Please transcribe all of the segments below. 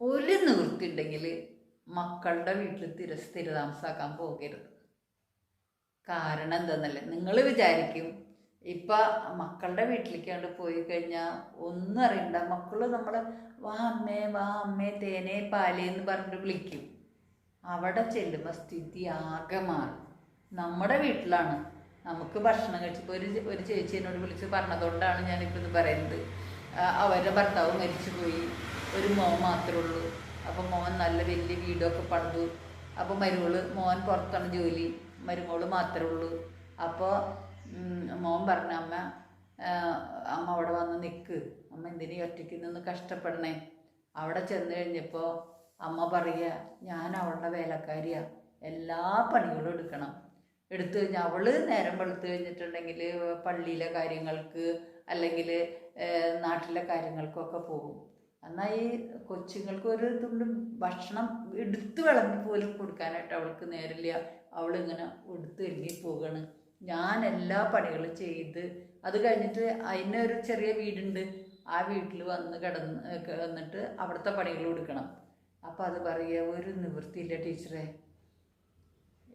ഒരു നിവൃത്തിയുണ്ടെങ്കിൽ മക്കളുടെ വീട്ടിൽ തിര സ്ഥിരതാമസാക്കാൻ പോകരുത്. കാരണം എന്താന്നല്ലേ? നിങ്ങൾ വിചാരിക്കും ഇപ്പം മക്കളുടെ വീട്ടിലേക്കാണ്ട് പോയി കഴിഞ്ഞാൽ ഒന്നും അറിയണ്ട. മക്കൾ നമ്മളെ വാ അമ്മേ വാ അമ്മേ തേനെ പാലേ എന്ന് പറഞ്ഞിട്ട് വിളിക്കും. അവിടെ ചെല്ലുമ്പോൾ സ്ഥിതി ആകെ മാറും. നമ്മുടെ വീട്ടിലാണ്. നമുക്ക് ഭക്ഷണം കഴിച്ചപ്പോൾ ഒരു ഒരു ചേച്ചി എന്നോട് വിളിച്ച് പറഞ്ഞതുകൊണ്ടാണ് ഞാനിപ്പോൾ ഇത് പറയുന്നത്. അവരുടെ ഭർത്താവ് മരിച്ചു പോയി ഒരു മോൻ മാത്രമേ ഉള്ളൂ. അപ്പം മോൻ നല്ല വലിയ വീടൊക്കെ പണിതു. അപ്പോൾ മരുമോൾ മോൻ പുറത്താണ് ജോലി. മരുമോൾ മാത്രമേ ഉള്ളൂ. അപ്പോൾ മോൻ പറഞ്ഞ അമ്മ അമ്മ അവിടെ വന്ന് നിൽക്ക് അമ്മ എന്തിനീ ഒറ്റയ്ക്ക് നിന്ന് കഷ്ടപ്പെടണേ? അവിടെ ചെന്ന് കഴിഞ്ഞപ്പോൾ അമ്മ പറയുക ഞാൻ അവളുടെ വേലക്കാരിയാണ് എല്ലാ പണികളും എടുക്കണം. എടുത്തു കഴിഞ്ഞാൽ അവൾ നേരം വെളുത്ത് കഴിഞ്ഞിട്ടുണ്ടെങ്കിൽ പള്ളിയിലെ കാര്യങ്ങൾക്ക് അല്ലെങ്കിൽ നാട്ടിലെ കാര്യങ്ങൾക്കൊക്കെ പോകും. എന്നാൽ ഈ കൊച്ചുങ്ങൾക്ക് ഒരു തുള്ളി ഭക്ഷണം എടുത്തു വിളമ്പി പോലും കൊടുക്കാനായിട്ട് അവൾക്ക് നേരില്ല. അവളിങ്ങനെ എടുത്ത് എഴുതി പോവുകയാണ് ഞാൻ എല്ലാ പണികളും ചെയ്ത് അത് കഴിഞ്ഞിട്ട് അതിന്റെ ഒരു ചെറിയ വീടുണ്ട്. ആ വീട്ടിൽ വന്ന് കിടന്ന് വന്നിട്ട് അവിടുത്തെ പണികൾ കൊടുക്കണം. അപ്പം അത് പറയുക ഒരു നിവൃത്തിയില്ല ടീച്ചറെ.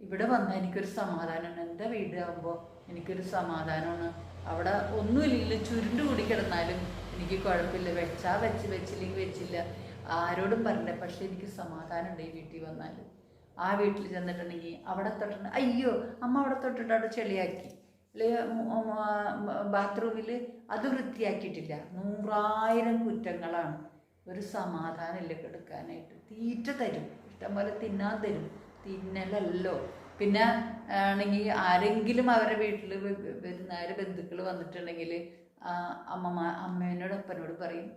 ഇവിടെ വന്നാൽ എനിക്കൊരു സമാധാനമാണ്. എന്റെ വീടാകുമ്പോൾ എനിക്കൊരു സമാധാനമാണ്. അവിടെ ഒന്നുമില്ല ചുരുണ്ട് കൂടി കിടന്നാലും. എനിക്ക് കുഴപ്പമില്ല. വെച്ചാ വെച്ച് വെച്ചില്ലെങ്കിൽ വെച്ചില്ല. ആരോടും പറഞ്ഞില്ല പക്ഷെ എനിക്ക് സമാധാനമുണ്ട് ഈ വീട്ടിൽ വന്നാൽ. ആ വീട്ടിൽ ചെന്നിട്ടുണ്ടെങ്കിൽ അവിടെ തൊട്ടിട്ട് അയ്യോ അമ്മ അവിടെ തൊട്ടിട്ട് അവിടെ ചെളിയാക്കി. ബാത്റൂമിൽ അത് വൃത്തിയാക്കിയിട്ടില്ല. നൂറായിരം കുറ്റങ്ങളാണ്. ഒരു സമാധാനമില്ല എടുക്കാനായിട്ട് തീറ്റ തരും. ഇഷ്ടംപോലെ തിന്നാൻ തരും. തിന്നലല്ലോ. പിന്നെ ആണെങ്കിൽ ആരെങ്കിലും അവരുടെ വീട്ടിൽ വരുന്ന ആര് ബന്ധുക്കൾ വന്നിട്ടുണ്ടെങ്കിൽ അമ്മമ്മ അമ്മേനോട് അപ്പനോട് പറയും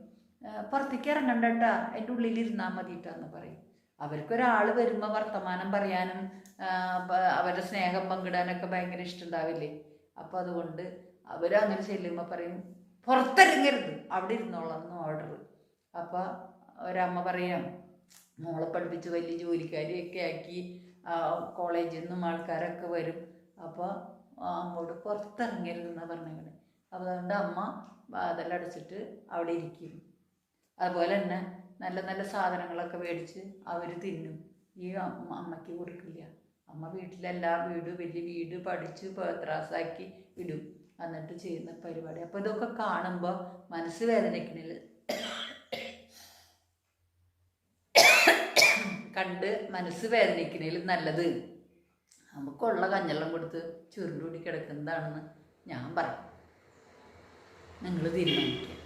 "ആ, പുറത്തേക്ക് ഇറങ്ങണ്ടട്ടാ എന്റെ ഉള്ളിൽ ഇരുന്നാൽ മതിയിട്ടാന്ന് പറയും. അവർക്കൊരാൾ വരുമ്പോൾ വർത്തമാനം പറയാനും അവരുടെ സ്നേഹം പങ്കിടാനൊക്കെ ഭയങ്കര ഇഷ്ടമുണ്ടാവില്ലേ? അപ്പോൾ അതുകൊണ്ട് അവരങ്ങനെ ചെല്ലുമ്പോൾ പറയും പുറത്തിറങ്ങരുത് അവിടെ ഇരുന്നോളാം ഓർഡർ അപ്പോൾ ഒരമ്മ പറയാം മോളെ പഠിപ്പിച്ച് വലിയ ജോലിക്കാരിയൊക്കെ ആക്കി കോളേജിൽ നിന്നും ആൾക്കാരൊക്കെ വരും. അപ്പോൾ അങ്ങോട്ട് പുറത്തിറങ്ങരുതെന്നാണ് പറഞ്ഞത് അതുകൊണ്ട് അമ്മ വാതെല്ലാം അടച്ചിട്ട് അവിടെ ഇരിക്കും. അതുപോലെ തന്നെ നല്ല നല്ല സാധനങ്ങളൊക്കെ മേടിച്ച് അവർ തിന്നും. ഈ അമ്മ അമ്മയ്ക്ക് കൊടുക്കില്ല. അമ്മ വീട്ടിലെല്ലാ വീട് വലിയ വീട് പഠിച്ച് പത്രാസാക്കി ഇടും. എന്നിട്ട് ചെയ്യുന്ന പരിപാടി. അപ്പോൾ ഇതൊക്കെ കാണുമ്പോൾ മനസ്സ് വേദനിക്കണില്ല. കണ്ട് മനസ്സ് വേദനിക്കണേൽ നല്ലത്. നമുക്കുള്ള കഞ്ഞെല്ലാം കൊടുത്ത് ചുരുണ്ടുകൂടി കിടക്കുന്നതാണെന്ന് ഞാൻ പറയും. നിങ്ങൾ തീരുമാനിക്കുക.